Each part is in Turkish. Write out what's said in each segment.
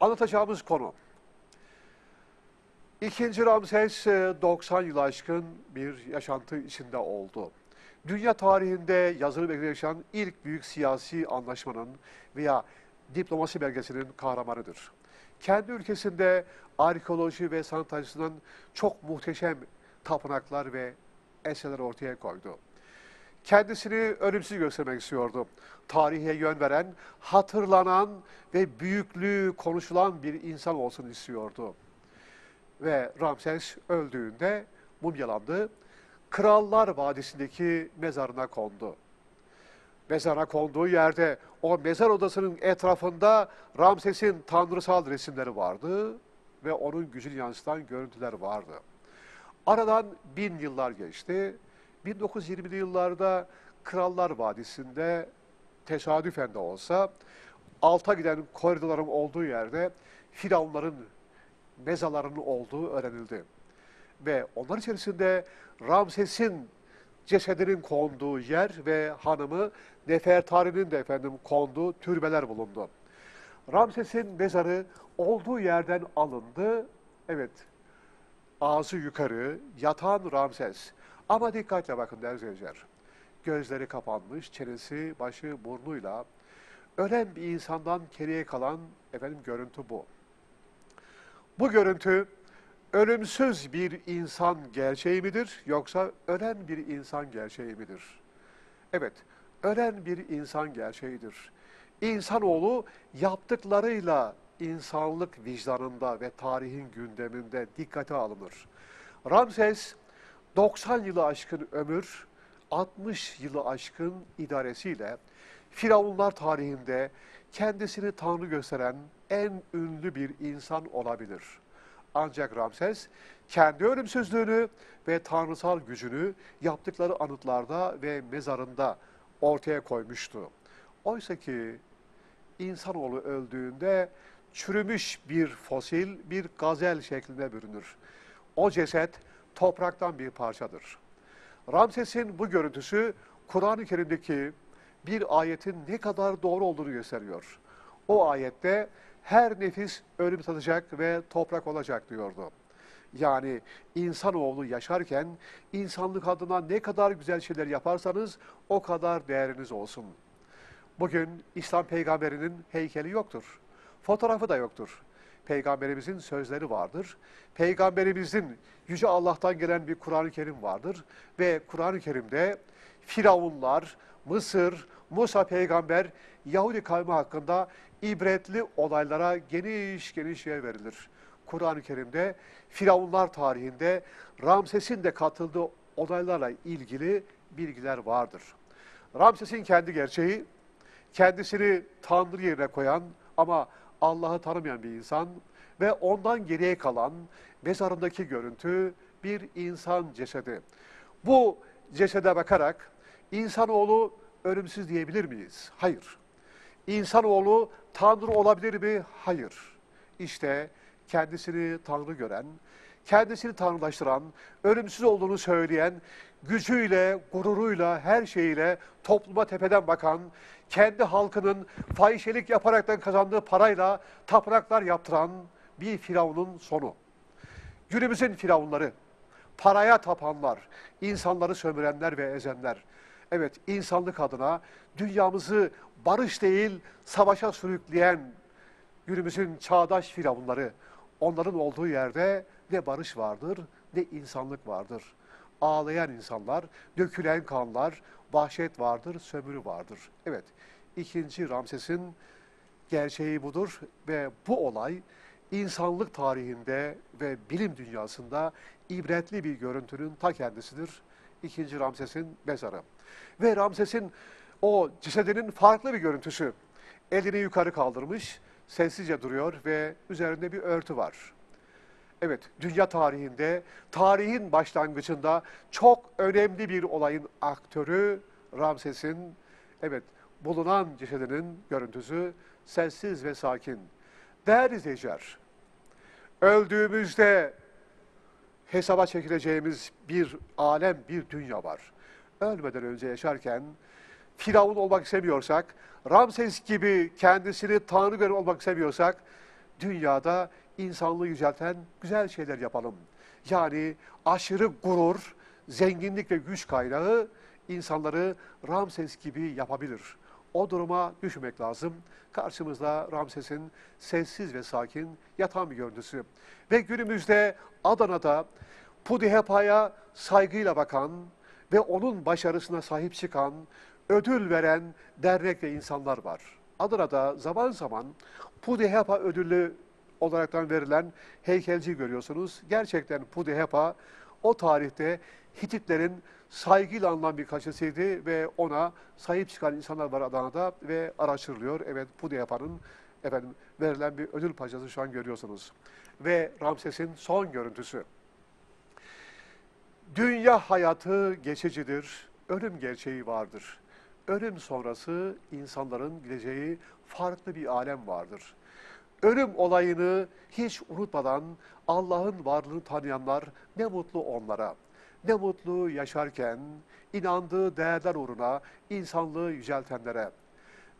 Anlatacağımız konu. İkinci Ramses e, 90 yıl aşkın bir yaşantı içinde oldu. Dünya tarihinde yazılı yaşayan ilk büyük siyasi anlaşmanın veya diplomasi belgesinin kahramanıdır. Kendi ülkesinde arkeoloji ve sanat açısından çok muhteşem tapınaklar ve eserler ortaya koydu. Kendisini ölümsüz göstermek istiyordu. Tarihe yön veren, hatırlanan ve büyüklüğü konuşulan bir insan olsun istiyordu. Ve Ramses öldüğünde mumyalandı. Krallar Vadisi'ndeki mezarına kondu. Mezara konduğu yerde o mezar odasının etrafında Ramses'in tanrısal resimleri vardı ve onun gücünü yansıtan görüntüler vardı. Aradan bin yıllar geçti. 1920'li yıllarda Krallar Vadisi'nde tesadüfen de olsa alta giden koridorların olduğu yerde firavunların mezarlarının olduğu öğrenildi. Ve onlar içerisinde Ramses'in cesedinin konduğu yer ve hanımı Nefertari'nin de efendim konduğu türbeler bulundu. Ramses'in mezarı olduğu yerden alındı. Evet, ağzı yukarı, yatan Ramses. Ama dikkatle bakın değerli izleyiciler. Gözleri kapanmış, çenesi, başı, burnuyla ölen bir insandan geriye kalan efendim görüntü bu. Bu görüntü ölümsüz bir insan gerçeği midir yoksa ölen bir insan gerçeği midir? Evet, ölen bir insan gerçeğidir. İnsanoğlu yaptıklarıyla insanlık vicdanında ve tarihin gündeminde dikkate alınır. Ramses 90 yılı aşkın ömür, 60 yılı aşkın idaresiyle Firavunlar tarihinde kendisini Tanrı gösteren en ünlü bir insan olabilir. Ancak Ramses kendi ölümsüzlüğünü ve tanrısal gücünü yaptıkları anıtlarda ve mezarında ortaya koymuştu. Oysa ki insanoğlu öldüğünde çürümüş bir fosil, bir gazel şeklinde bürünür. O ceset topraktan bir parçadır. Ramses'in bu görüntüsü Kur'an-ı Kerim'deki bir ayetin ne kadar doğru olduğunu gösteriyor. O ayette her nefis ölüm tadacak ve toprak olacak diyordu. Yani insanoğlu yaşarken insanlık adına ne kadar güzel şeyler yaparsanız o kadar değeriniz olsun. Bugün İslam peygamberinin heykeli yoktur. Fotoğrafı da yoktur. Peygamberimizin sözleri vardır. Peygamberimizin Yüce Allah'tan gelen bir Kur'an-ı Kerim vardır. Ve Kur'an-ı Kerim'de Firavunlar, Mısır, Musa peygamber, Yahudi kavmi hakkında ibretli olaylara geniş geniş yer verilir. Kur'an-ı Kerim'de Firavunlar tarihinde Ramses'in de katıldığı olaylarla ilgili bilgiler vardır. Ramses'in kendi gerçeği, kendisini Tanrı yerine koyan ama Allah'ı tanımayan bir insan ve ondan geriye kalan mezarındaki görüntü bir insan cesedi. Bu cesede bakarak insanoğlu ölümsüz diyebilir miyiz? Hayır. İnsanoğlu Tanrı olabilir mi? Hayır. İşte kendisini Tanrı gören, kendisini tanrılaştıran, ölümsüz olduğunu söyleyen, gücüyle, gururuyla, her şeyiyle topluma tepeden bakan, kendi halkının fahişelik yaparaktan kazandığı parayla tapınaklar yaptıran bir firavunun sonu. Günümüzün firavunları, paraya tapanlar, insanları sömürenler ve ezenler. Evet, insanlık adına dünyamızı barış değil, savaşa sürükleyen günümüzün çağdaş firavunları, onların olduğu yerde ne barış vardır, ne insanlık vardır. Ağlayan insanlar, dökülen kanlar, vahşet vardır, sömürü vardır. Evet, ikinci Ramses'in gerçeği budur ve bu olay insanlık tarihinde ve bilim dünyasında ibretli bir görüntünün ta kendisidir. İkinci Ramses'in mezarı. Ve Ramses'in o cesedinin farklı bir görüntüsü. Elini yukarı kaldırmış, sessizce duruyor ve üzerinde bir örtü var. Evet, dünya tarihinde, tarihin başlangıcında çok önemli bir olayın aktörü Ramses'in, evet, bulunan cesedinin görüntüsü sessiz ve sakin. Değerli izleyiciler, öldüğümüzde hesaba çekileceğimiz bir alem, bir dünya var. Ölmeden önce yaşarken Firavun olmak istemiyorsak, Ramses gibi kendisini Tanrı gören olmak istemiyorsak, dünyada insanlığı yücelten güzel şeyler yapalım. Yani aşırı gurur, zenginlik ve güç kaynağı insanları Ramses gibi yapabilir. O duruma düşmek lazım. Karşımızda Ramses'in sessiz ve sakin yatan bir görüntüsü. Ve günümüzde Adana'da Pudihepa'ya saygıyla bakan ve onun başarısına sahip çıkan, ödül veren dernek ve insanlar var. Adana'da zaman zaman Pudihepa ödülü olaraktan verilen heykelci görüyorsunuz. Gerçekten Pudihepa o tarihte Hititlerin saygıyla anılan bir kaçısıydı ve ona sahip çıkan insanlar var Adana'da ve araştırılıyor. Evet Pudihepa'nın efendim verilen bir ödül parçası şu an görüyorsunuz. Ve Ramses'in son görüntüsü. Dünya hayatı geçicidir, ölüm gerçeği vardır. Ölüm sonrası insanların gideceği farklı bir alem vardır. Ölüm olayını hiç unutmadan Allah'ın varlığını tanıyanlar ne mutlu onlara. Ne mutlu yaşarken inandığı değerler uğruna insanlığı yüceltenlere.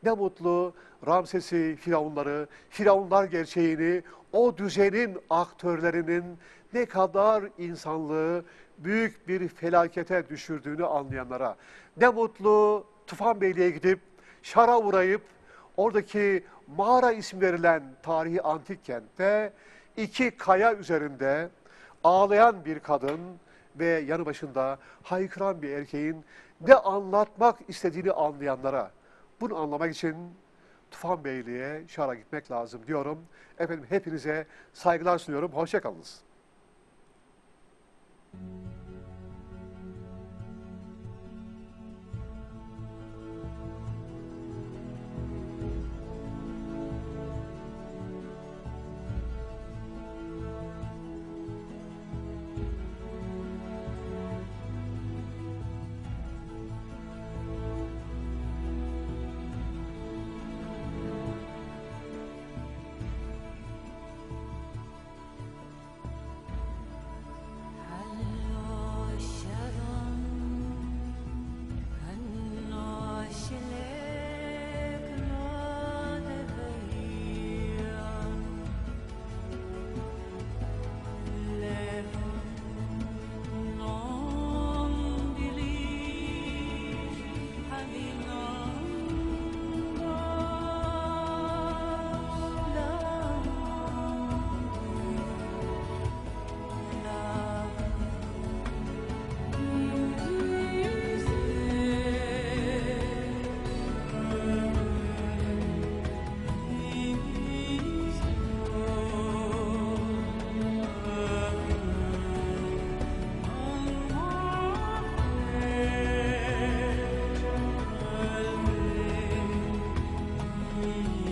Ne mutlu Ramses'i, Firavunları, Firavunlar gerçeğini, o düzenin aktörlerinin ne kadar insanlığı büyük bir felakete düşürdüğünü anlayanlara. Ne mutlu Tufan Beyliğe gidip şara uğrayıp oradaki mağara isim verilen tarihi antik kentte iki kaya üzerinde ağlayan bir kadın ve yanı başında haykıran bir erkeğin ne anlatmak istediğini anlayanlara. Bunu anlamak için Tufan Beyliğe şara gitmek lazım diyorum. Efendim hepinize saygılar sunuyorum. Hoşçakalınız. You.